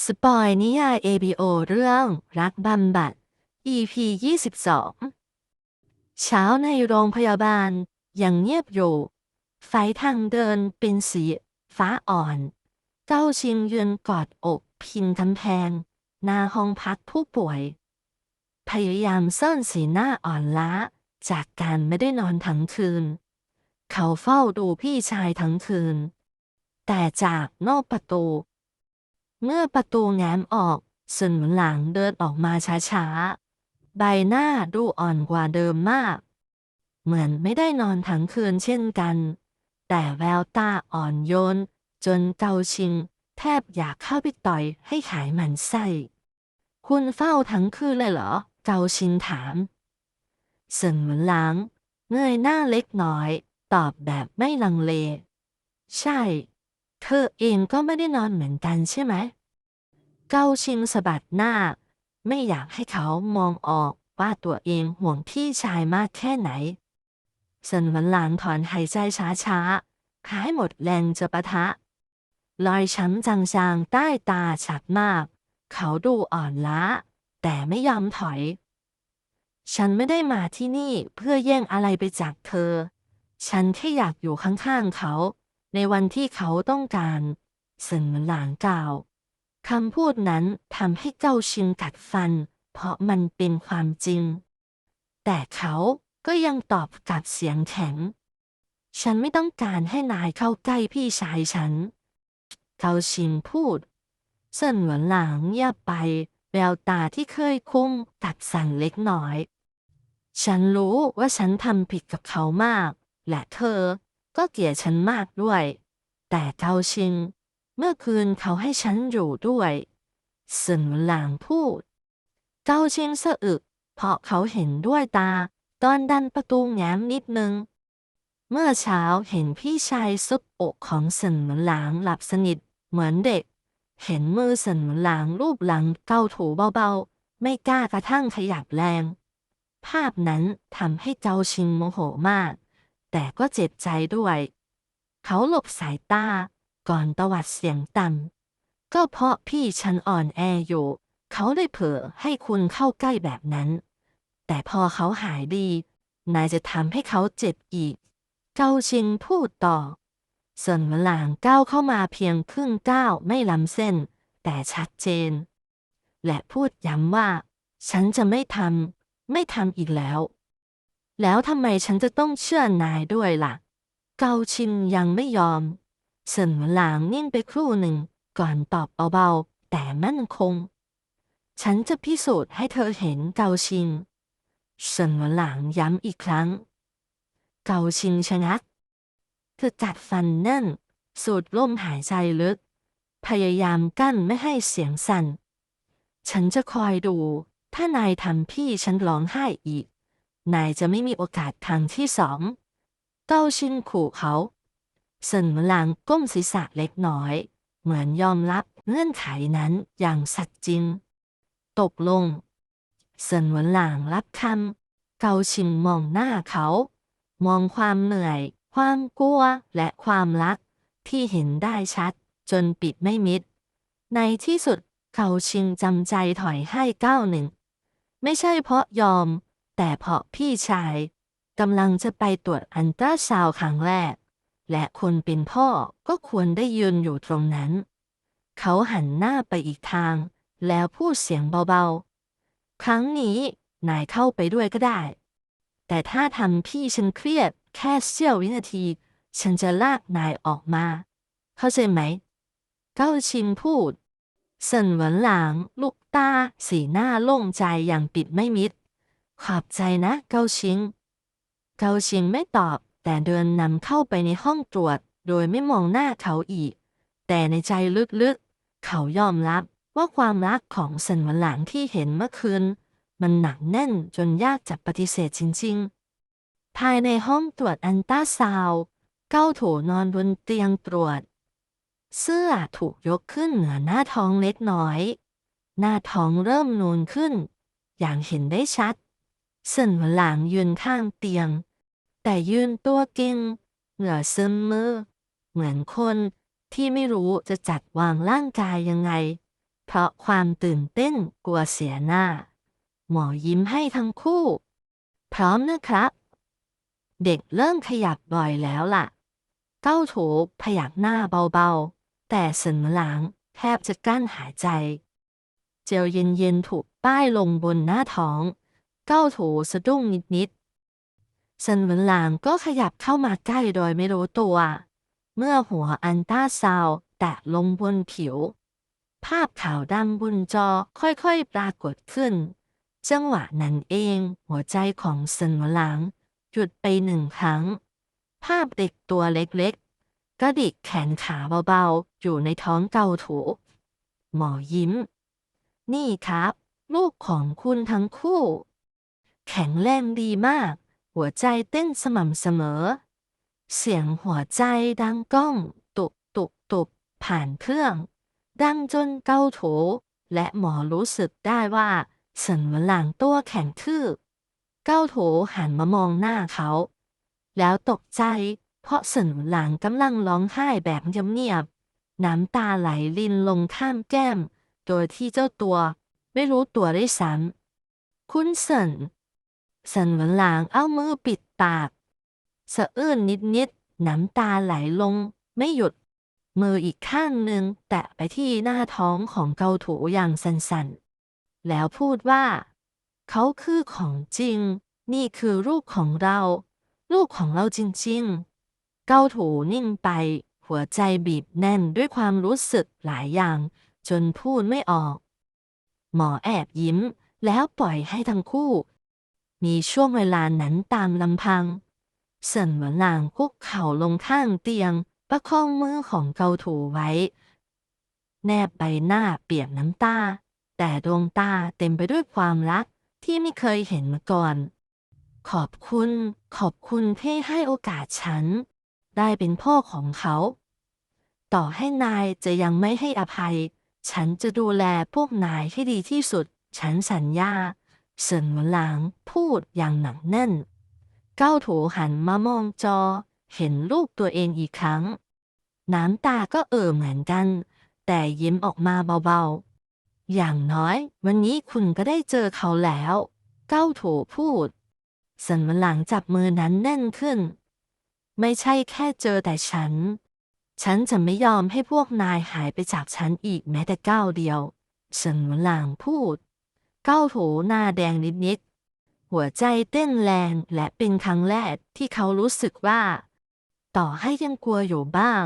สปอยนิยาย ABO เรื่องรักบำบัด EP 22 เช้าในโรงพยาบาล ยังเงียบอยู่ ไฟทางเดินเป็นสีฟ้าอ่อนเก้าชิงยืนกอดอกพิงกำแพง หน้าห้องพักผู้ป่วย พยายามซ่อนสีหน้าอ่อนล้า จากการไม่ได้นอนทั้งคืน เขาเฝ้าดูพี่ชายทั้งคืน แต่จากนอกประตู เมื่อประตูแง้มออกสึนหมุนหลังเดินออกมาช้าๆ ใบหน้าดูอ่อนกว่าเดิมมาก เหมือนไม่ได้นอนทั้งคืนเช่นกัน แต่แววตาอ่อนโยน จนเกาชิง แทบอยากเข้าไปต่อยให้ขายหมันไส้ คุณเฝ้าทั้งคืนเลยเหรอ เกาชิงถามสึนหมุนหลังเงยหน้าเล็กน้อย ตอบแบบไม่ลังเล ใช่ เธอเองก็ไม่ได้นอนเหมือนกันใช่ไหม เกาชิงสะบัดหน้า ไม่อยากให้เขามองออกว่าตัวเองห่วงพี่ชายมากแค่ไหนสันหวันหลางถอนหายใจช้าๆคล้ายหมดแรงจะปะทะ รอยช้ำจางๆใต้ตาชัดมาก เขาดูอ่อนล้า แต่ไม่ยอมถอย ฉันไม่ได้มาที่นี่เพื่อแย่งอะไรไปจากเธอ ฉันแค่อยากอยู่ข้างๆเขา ในวันที่เขาต้องการสึงเหมือนหลางกล่าวคำพูดนั้นทำให้เจ้าชิงกัดฟัน เพราะมันเป็นความจริง แต่เขาก็ยังตอบกลับเสียงแข็ง ฉันไม่ต้องการให้นายเข้าใกล้พี่ชายฉันเกาชิงพูดเซินหวนหลางเงียบไป แววตาที่เคยคุ้มกัดสั่นเล็กน้อย ฉันรู้ว่าฉันทำผิดกับเขามาก และเธอ ก็เกลียดฉันมากด้วย แต่เกาชิง เมื่อคืนเขาให้ฉันอยู่ด้วยสึนหลางพูด เกาชิงสะอึก เพราะเขาเห็นด้วยตา ตอนดันประตูแง้มนิดนึง เมื่อเช้าเห็นพี่ชายซุบอกของสึนหลางหลับสนิท เหมือนเด็ก เห็นมือสึนหลางรูปหลังเกาถูเบาๆ ไม่กล้ากระทั่งขยับแรง ภาพนั้นทำให้เกาชิงโมโหมาก แต่ก็เจ็บใจด้วย เขาหลบสายตา ก่อนตวัดเสียงต่ำก็เพราะพี่ฉันอ่อนแออยู่ เขาเลยเผลอให้คุณเข้าใกล้แบบนั้น แต่พอเขาหายดี นายจะทำให้เขาเจ็บอีก เกาชิงพูดต่อส่วนหวนหลางก้าวเข้ามาเพียงครึ่งก้าวไม่ล้ำเส้น แต่ชัดเจน และพูดย้ำว่า ฉันจะไม่ทำไม่ทำอีกแล้ว แล้วทำไมฉันจะต้องเชื่อนายด้วยล่ะ เกาชินยังไม่ยอมเซินหวนหลางนิ่งไปครู่หนึ่ง ก่อนตอบเบาๆแต่มั่นคง ฉันจะพิสูจน์ให้เธอเห็นเกาชินเซินหวนหลางย้ำอีกครั้ง เกาชินชะงักเธอกัดฟันแน่น สูดลมหายใจลึก พยายามกั้นไม่ให้เสียงสั่น ฉันจะคอยดู ถ้านายทำพี่ฉันร้องไห้อีก นายจะไม่มีโอกาสทางที่สองเก้าชินขู่เขาเซินหลางก้มศีรษะเล็กน้อย เหมือนยอมรับเงื่อนไขนั้นอย่างสัตย์จริง ตกลงเซินหวนหลางรับคำเกาชิงมองหน้าเขา มองความเหนื่อย ความกลัวและความรัก ที่เห็นได้ชัด จนปิดไม่มิด ในที่สุดเกาชิงจำใจถอยให้ก้าวหนึ่ง ไม่ใช่เพราะยอม แต่เพราะพี่ชายกำลังจะไปตรวจอันตราซาวครั้งแรก และคนเป็นพ่อก็ควรได้ยืนอยู่ตรงนั้น เขาหันหน้าไปอีกทาง แล้วพูดเสียงเบาๆ ครั้งนี้นายเข้าไปด้วยก็ได้ แต่ถ้าทำพี่ฉันเครียดแค่เสี้ยววินาที ฉันจะลากนายออกมา เข้าใจไหม เก้าชินพูดเซินหวนหลาง ลูกตา สีหน้าโล่งใจอย่างปิดไม่มิด ขอบใจนะเกาชิง เกาชิงไม่ตอบ แต่เดินนำเข้าไปในห้องตรวจ โดยไม่มองหน้าเขาอีก แต่ในใจลึกๆ เขายอมรับว่าความรักของเซนหวนหลางที่เห็นเมื่อคืน มันหนักแน่นจนยากจะปฏิเสธจริง ๆ ภายในห้องตรวจอันต้าซาวเก้าโถนอนบนเตียงตรวจ เสื้อถูกยกขึ้นเหนือหน้าท้องเล็กน้อย หน้าท้องเริ่มนูนขึ้น อย่างเห็นได้ชัด เซินหลางยืนข้างเตียง แต่ยืนตัวเก่งเหงื่อซึมมือ เหมือนคนที่ไม่รู้จะจัดวางร่างกายยังไง เพราะความตื่นเต้นกลัวเสียหน้า หมอยิ้มให้ทั้งคู่ พร้อมนะครับ เด็กเริ่มขยับบ่อยแล้วล่ะเก้าถูพยักหน้าเบาๆ แต่เสินหลังแทบจะกั้นหายใจ เจลเย็นๆถูกป้ายลงบนหน้าท้อง เก้าถูสะดุ้งนิดๆเซินเหวินหลางก็ขยับเข้ามาใกล้โดยไม่รู้ตัว เมื่อหัวอันต้าซาวแตะลงบนผิว ภาพขาวดำบนจอค่อยๆปรากฏขึ้น จังหวะนั้นเองหัวใจของเซินเหวินหลางหยุดไปหนึ่งครั้ง ภาพเด็กตัวเล็กๆกระดิกแขนขาเบาๆ อยู่ในท้องเกาถู หมอยิ้ม นี่ครับ ลูกของคุณทั้งคู่ แข็งแรงดีมาก หัวใจเต้นสม่ำเสมอ เสียงหัวใจดังก้องตุบตุบตุบผ่านเครื่อง ดังจนเกาโถ และหมอรู้สึกได้ว่าสินหลางตัวแข็งทื่อเก้าโถหันมามองหน้าเขา แล้วตกใจ เพราะสินหลางกำลังร้องไห้แบบเงียบๆน้ำตาไหลลินลงข้ามแก้ม โดยที่เจ้าตัว ไม่รู้ตัวได้ซ้ำคุณสิน สินหวินหลางเอามือปิดปาก สะอื้นนิดๆน้ำตาไหลลง ไม่หยุด มืออีกข้างหนึ่งแตะไปที่หน้าท้องของเกาถูอย่างสั่นๆ แล้วพูดว่า เขาคือของจริง นี่คือลูกของเรา ลูกของเราจริงๆ เกาถูนิ่งไป หัวใจบีบแน่นด้วยความรู้สึกหลายอย่าง จนพูดไม่ออก หมอแอบยิ้มแล้วปล่อยให้ทั้งคู่ มีช่วงเวลานั้นตามลำพัง เสินหวนหลางคุกเข่าลงข้างเตียง ประคองมือของเกาถูไว้ แนบใบหน้าเปียกน้ำตา แต่ดวงตาเต็มไปด้วยความรักที่ไม่เคยเห็นมาก่อน ขอบคุณ ขอบคุณที่ให้โอกาสฉัน ได้เป็นพ่อของเขา ต่อให้นายจะยังไม่ให้อภัย ฉันจะดูแลพวกนายให้ดีที่สุด ฉันสัญญา เสินหลางพูดอย่างหนักแน่น เก้าถูหันมามองจอ เห็นลูกตัวเองอีกครั้ง น้ำตาก็เอ่อเหมือนกัน แต่ยิ้มออกมาเบาๆ อย่างน้อย วันนี้คุณก็ได้เจอเขาแล้ว เก้าถูพูดเสินหลางจับมือนั้นแน่นขึ้น ไม่ใช่แค่เจอแต่ฉัน ฉันจะไม่ยอมให้พวกนายหายไปจากฉันอีกแม้แต่ก้าวเดียวเสินหลางพูด ก้าถูหน้าแดงนิดๆ หัวใจเต้นแรงและเป็นครั้งแรกที่เขารู้สึกว่า ต่อให้ยังกลัวอยู่บ้าง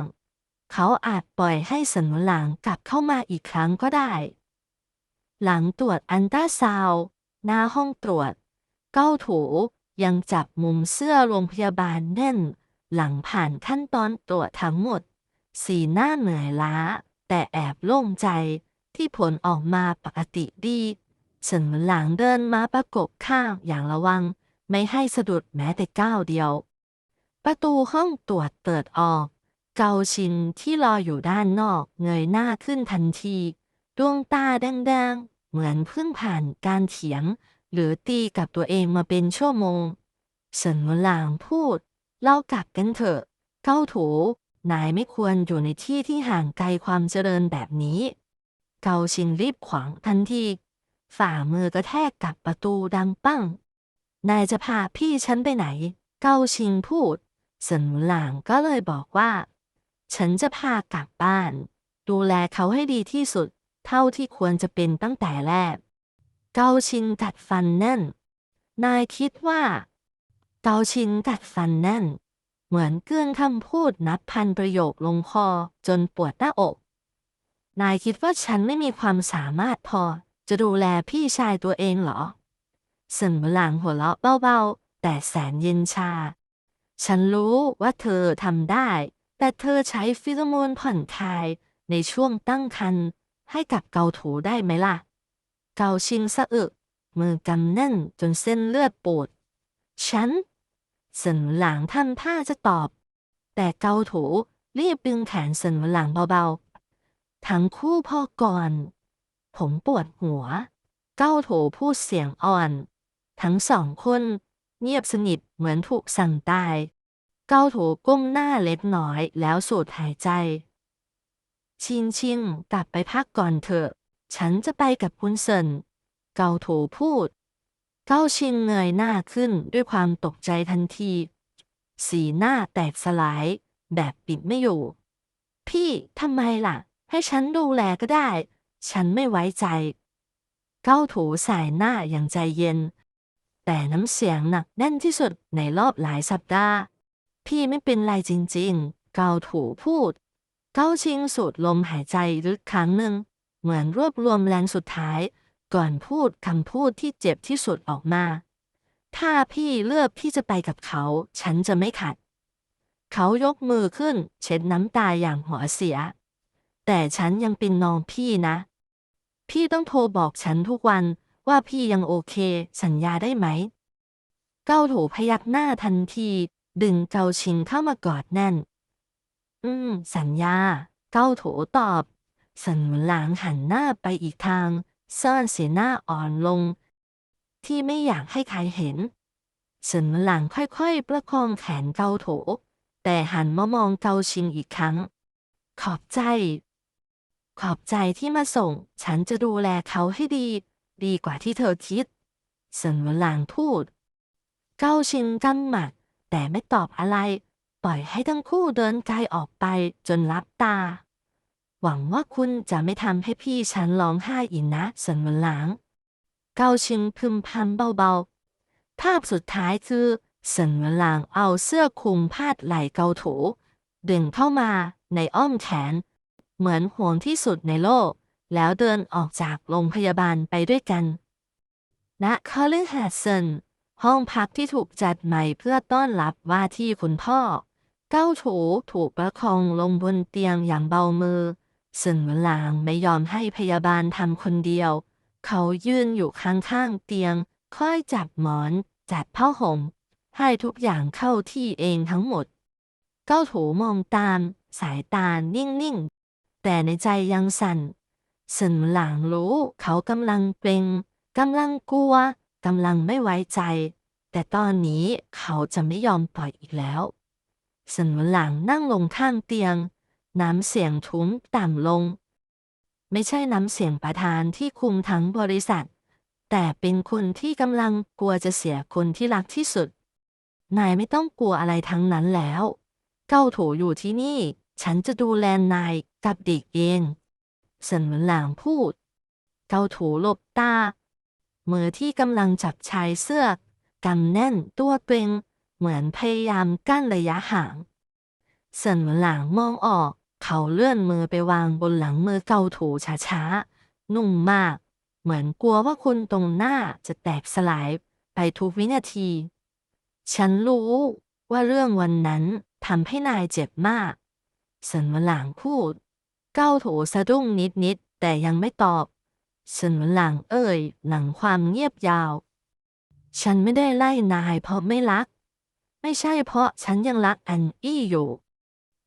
เขาอาจปล่อยให้สินหลางกลับเข้ามาอีกครั้งก็ได้ หลังตรวจอันตราซาวหน้าห้องตรวจ เก้าถูยังจับมุมเสื้อโรงพยาบาลแน่น หลังผ่านขั้นตอนตรวจทั้งหมด สีหน้าเหนื่อยล้า แต่แอบโล่งใจที่ผลออกมาปกติดี เฉินหลางเดินมาประกบข้างอย่างระวัง ไม่ให้สะดุดแม้แต่ก้าวเดียว ประตูห้องตรวจเปิดออก เกาชินที่รออยู่ด้านนอกเงยหน้าขึ้นทันที ดวงตาแดงๆ เหมือนเพิ่งผ่านการเถียง หรือตีกับตัวเองมาเป็นชั่วโมงเฉินเหวินหลางพูด เล่ากลับกันเถอะ เก้าถูนายไม่ควรอยู่ในที่ที่ห่างไกลความเจริญแบบนี้ เกาชินรีบขวางทันที ฝ่ามือกระแทกกับประตูดังปั้ง นายจะพาพี่ฉันไปไหน เกาชิงพูดสนหวินหลางก็เลยบอกว่า ฉันจะพากลับบ้าน ดูแลเขาให้ดีที่สุด เท่าที่ควรจะเป็นตั้งแต่แรก เกาชินกัดฟันแน่น นายคิดว่า เกาชินกัดฟันแน่น เหมือนเกลื่อนคำพูดนับพันประโยคลงคอจนปวดหน้าอก นายคิดว่าฉันไม่มีความสามารถพอ จะดูแลพี่ชายตัวเองเหรอเสินหลางหัวเราะเบาๆ แต่แสนเย็นชา ฉันรู้ว่าเธอทำได้ แต่เธอใช้ฟิโรโมนผ่อนคลายในช่วงตั้งครรภ์ให้กับเกาถูได้ไหมล่ะ เกาชิงสะอึกมือกำแน่นจนเส้นเลือดปูดฉันเสินหลังทำท่าจะตอบ แต่เกาถูรีบดึงแขนเสินหลังเบาๆ ทั้งคู่พ่อก่อน ผมปวดหัว เก้าโถพูดเสียงอ่อน ทั้งสองคนเงียบสนิทเหมือนถูกสั่งตาย เก้าโถก้มหน้าเล็กน้อยแล้วสูดหายใจ ชินชิงกลับไปพักก่อนเถอะ ฉันจะไปกับคุณเซินเกาโถพูด เก้าชิงเงยหน้าขึ้นด้วยความตกใจทันที สีหน้าแตกสลาย แบบปิดไม่อยู่ พี่ทำไมล่ะ ให้ฉันดูแลก็ได้ ฉันไม่ไว้ใจ เก้าถูสายหน้าอย่างใจเย็น แต่น้ำเสียงหนักแน่นที่สุดในรอบหลายสัปดาห์ พี่ไม่เป็นไรจริงๆ เกาถูพูด เก้าชิงสูดลมหายใจลึกครั้งหนึ่ง เหมือนรวบรวมแรงสุดท้าย ก่อนพูดคำพูดที่เจ็บที่สุดออกมา ถ้าพี่เลือกที่จะไปกับเขา ฉันจะไม่ขัด เขายกมือขึ้น เช็ดน้ำตาอย่างหัวเสีย แต่ฉันยังเป็นน้องพี่นะ พี่ต้องโทรบอกฉันทุกวันว่าพี่ยังโอเค สัญญาได้ไหม เก้าโถพยักหน้าทันที ดึงเกาชิงเข้ามากอดแน่น อืม สัญญา เก้าโถตอบ สันหวนหลางหันหน้าไปอีกทางซ่อนเสียหน้าอ่อนลง ที่ไม่อยากให้ใครเห็นสันหวนหลางค่อยๆ ประคองแขนเกาโถ แต่หันมามองเกาชิงอีกครั้ง ขอบใจ ขอบใจที่มาส่ง ฉันจะดูแลเขาให้ดี ดีกว่าที่เธอคิดเซินหวนหลางพูด เก้าชิงกำหมัดแต่ไม่ตอบอะไร ปล่อยให้ทั้งคู่เดินไกลออกไปจนลับตา หวังว่าคุณจะไม่ทำให้พี่ฉันร้องไห้อีกนะเซินหวนหลาง เก้าชิงพึมพำเบาๆ ภาพสุดท้ายคือเซินหวนหลางเอาเสื้อคลุมพาดไหล่เกาโถดึงเข้ามาในอ้อมแขน เหมือนห่วงที่สุดในโลก แล้วเดินออกจากโรงพยาบาลไปด้วยกันณคาลิงแฮดสันห้องพักที่ถูกจัดใหม่เพื่อต้อนรับว่าที่คุณพ่อ เก้าโถถูกประคองลงบนเตียงอย่างเบามือ ซึ่งหวลางไม่ยอมให้พยาบาลทำคนเดียว เขายืนอยู่ข้างๆเตียง ค่อยจับหมอน จัดผ้าห่ม ให้ทุกอย่างเข้าที่เองทั้งหมด เก้าโถมองตาม สายตานิ่งๆ แต่ในใจยังสั่นสินหลางรู้เขากำลังเกรงกำลังกลัวกำลังไม่ไว้ใจ แต่ตอนนี้เขาจะไม่ยอมปล่อยอีกแล้วสินหลางนั่งลงข้างเตียง น้ำเสียงทุ้มต่ำลง ไม่ใช่น้ำเสียงประธานที่คุมทั้งบริษัท แต่เป็นคนที่กำลังกลัวจะเสียคนที่รักที่สุด นายไม่ต้องกลัวอะไรทั้งนั้นแล้ว เก้าโถอยู่ที่นี่ ฉันจะดูแลนาย กับเด็กเองเซินเหวินหลางพูด เกาถูหลบตามือที่กำลังจับชายเสื้อกำแน่นตัวเกรงเหมือนพยายามกั้นระยะห่างเซินเหวินหลางมองออก เขาเลื่อนมือไปวางบนหลังมือเกาถูช้าๆ นุ่มมาก เหมือนกลัวว่าคนตรงหน้าจะแตกสลายไปทุกวินาที ฉันรู้ว่าเรื่องวันนั้นทำให้นายเจ็บมากเซินเหวินหลางพูด เก้าโถสะดุ้งนิดๆแต่ยังไม่ตอบฉินหวนหลังเอ่ย หลังความเงียบยาว ฉันไม่ได้ไล่นายเพราะไม่รัก ไม่ใช่เพราะฉันยังรักอันอี้อยู่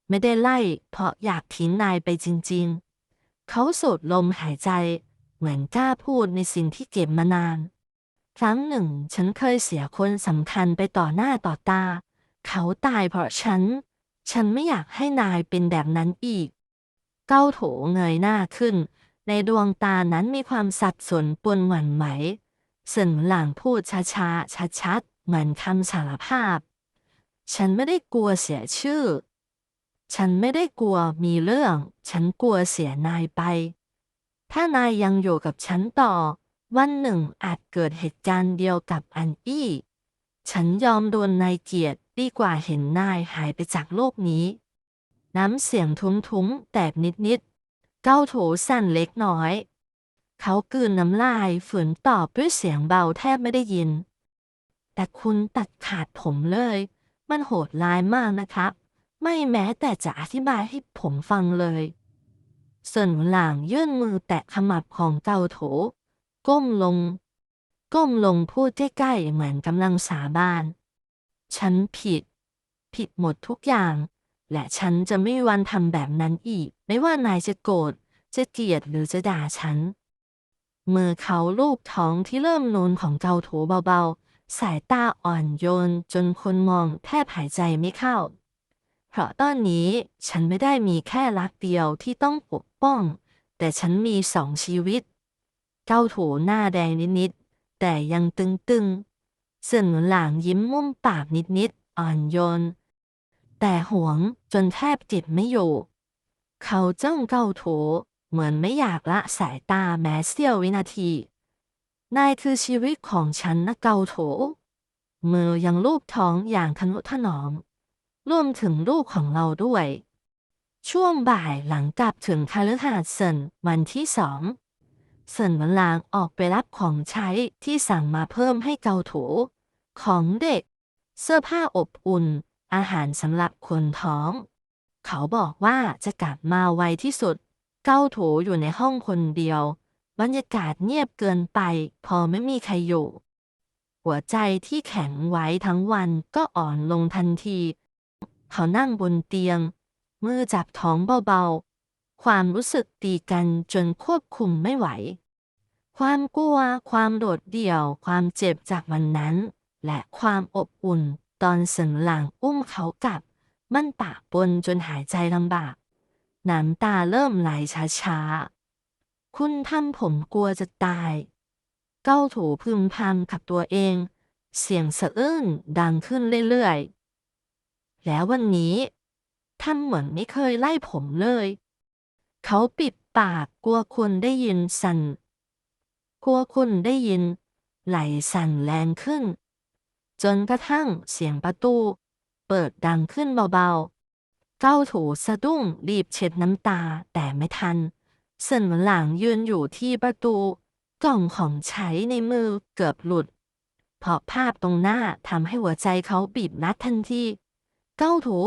ไม่ได้ไล่เพราะอยากทิ้งนายไปจริงๆ เขาสูดลมหายใจ เหมือนกล้าพูดในสิ่งที่เก็บมานาน ครั้งหนึ่งฉันเคยเสียคนสำคัญไปต่อหน้าต่อตา เขาตายเพราะฉัน ฉันไม่อยากให้นายเป็นแบบนั้นอีก เก้าโถเงยหน้าขึ้น ในดวงตานั้นมีความสับสนปนหวั่นไหวเสินหลางพูดช้าๆชัดๆเหมือนคำสารภาพ ฉันไม่ได้กลัวเสียชื่อ ฉันไม่ได้กลัวมีเรื่อง ฉันกลัวเสียนายไป ถ้านายยังอยู่กับฉันต่อ วันหนึ่งอาจเกิดเหตุการณ์เดียวกับอันอี้ ฉันยอมโดนนายเกลียดดีกว่าเห็นนายหายไปจากโลกนี้ น้ำเสียงทุ้มๆ แตกนิดๆ เก้าโถสั่นเล็กน้อย เขากืนน้ำลายฝืนตอบด้วยเสียงเบาแทบไม่ได้ยิน แต่คุณตัดขาดผมเลย มันโหดร้ายมากนะครับ ไม่แม้แต่จะอธิบายให้ผมฟังเลยส่วนหลางยื่นมือแตะขมับของเกาโถ ก้มลง ก้มลงพูดใกล้ๆเหมือนกำลังสาบาน ฉันผิด ผิดหมดทุกอย่าง และฉันจะไม่มีวันทำแบบนั้นอีก ไม่ว่านายจะโกรธจะเกลียดหรือจะด่าฉัน เมื่อเขาลูบท้องที่เริ่มนูนของเกาโถเบาๆ สายตาอ่อนโยนจนคนมองแทบหายใจไม่เข้า เพราะตอนนี้ฉันไม่ได้มีแค่รักเดียวที่ต้องปกป้อง แต่ฉันมีสองชีวิต เก้าถูหน้าแดงนิดๆ แต่ยังตึงๆเสินหลางยิ้มมุมปากนิดๆ อ่อนโยนแต่หวง จนแทบจิตไม่อยู่ เขาจ้องเก้าถูเหมือนไม่อยากละสายตาแม้เสี้ยววินาทีนายคือชีวิตของฉันนะเกาโถ มือยังลูบท้องอย่างทนุถนอม รวมถึงลูกของเราด้วย ช่วงบ่ายหลังกลับถึงคาลือหาดเซินวันที่สองเซินวันลางออกไปรับของใช้ที่สั่งมาเพิ่มให้เกาโถ ของเด็ก เสื้อผ้าอบอุ่น อาหารสำหรับคนท้อง เขาบอกว่าจะกลับมาไวที่สุด เก้าโถอยู่ในห้องคนเดียว บรรยากาศเงียบเกินไป พอไม่มีใครอยู่ หัวใจที่แข็งไว้ทั้งวันก็อ่อนลงทันที เขานั่งบนเตียง มือจับท้องเบาๆ ความรู้สึกตีกันจนควบคุมไม่ไหว ความกลัว ความโดดเดี่ยว ความเจ็บจากวันนั้น และความอบอุ่น ตอนเสิงหลังอุ้มเขากลับ มันปะปนจนหายใจลำบากน้ำตาเริ่มไหลช้าๆ คุณทำผมกลัวจะตาย เก้าถูพึมพำกับตัวเอง เสียงสะอื้นดังขึ้นเรื่อยๆ แล้ววันนี้ทำเหมือนไม่เคยไล่ผมเลย เขาปิดปากกลัวคุณได้ยินสั่นกลัวคุณได้ยิน ไหลสั่นแรงขึ้น จนกระทั่งเสียงประตู เปิดดังขึ้นเบาๆเก้าถูสะดุ้งรีบเช็ดน้ำตาแต่ไม่ทันเซินหลังยืนอยู่ที่ประตู กล่องของใช้ในมือเกือบหลุด เพราะภาพตรงหน้าทำให้หัวใจเขาบีบนัดทันที เก้าถู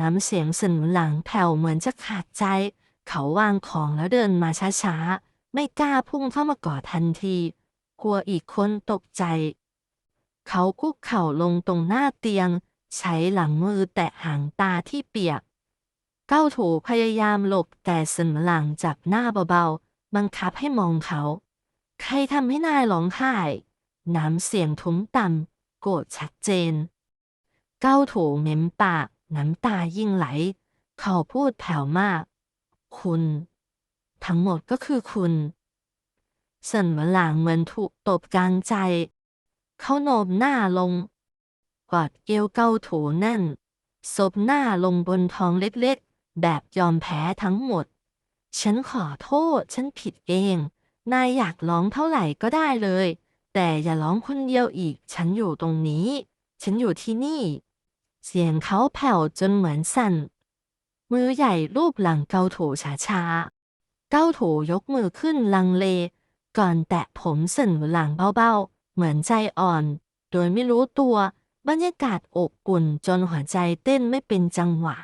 น้ำเสียงเซินหลังแผ่วเหมือนจะขาดใจ เขาวางของแล้วเดินมาช้าๆ ไม่กล้าพุ่งเข้ามากอดทันที กลัวอีกคนตกใจ เขาคุกเข่าลงตรงหน้าเตียง ใช้หลังมือแตะหางตาที่เปียก เก้าถูพยายามหลบแต่เสนหลังจับหน้าเบาๆ บังคับให้มองเขา ใครทำให้นายร้องไห้ น้ำเสียงทุ้มต่ำโกรธชัดเจน เก้าถูเม้มปาก น้ำตายิ่งไหล เขาพูดแผ่วมาก คุณ ทั้งหมดก็คือคุณเสินหลางเหมือนถูกตบกลางใจ เขาโนมหน้าลง กอดเอวเก้าถูแน่นซบหน้าลงบนท้องเล็กๆ แบบยอมแพ้ทั้งหมด ฉันขอโทษ ฉันผิดเอง นายอยากร้องเท่าไหร่ก็ได้เลย แต่อย่าร้องคนเดียวอีก ฉันอยู่ตรงนี้ ฉันอยู่ที่นี่ เสียงเขาแผ่วจนเหมือนสั่น มือใหญ่รูปหลังเกาโถช้าๆ เก้าโถยกมือขึ้นลังเล ก่อนแตะผมเสินหลังเบาๆ เหมือนใจอ่อน โดยไม่รู้ตัว บรรยากาศอบอุ่นจนหัวใจเต้นไม่เป็นจังหวะ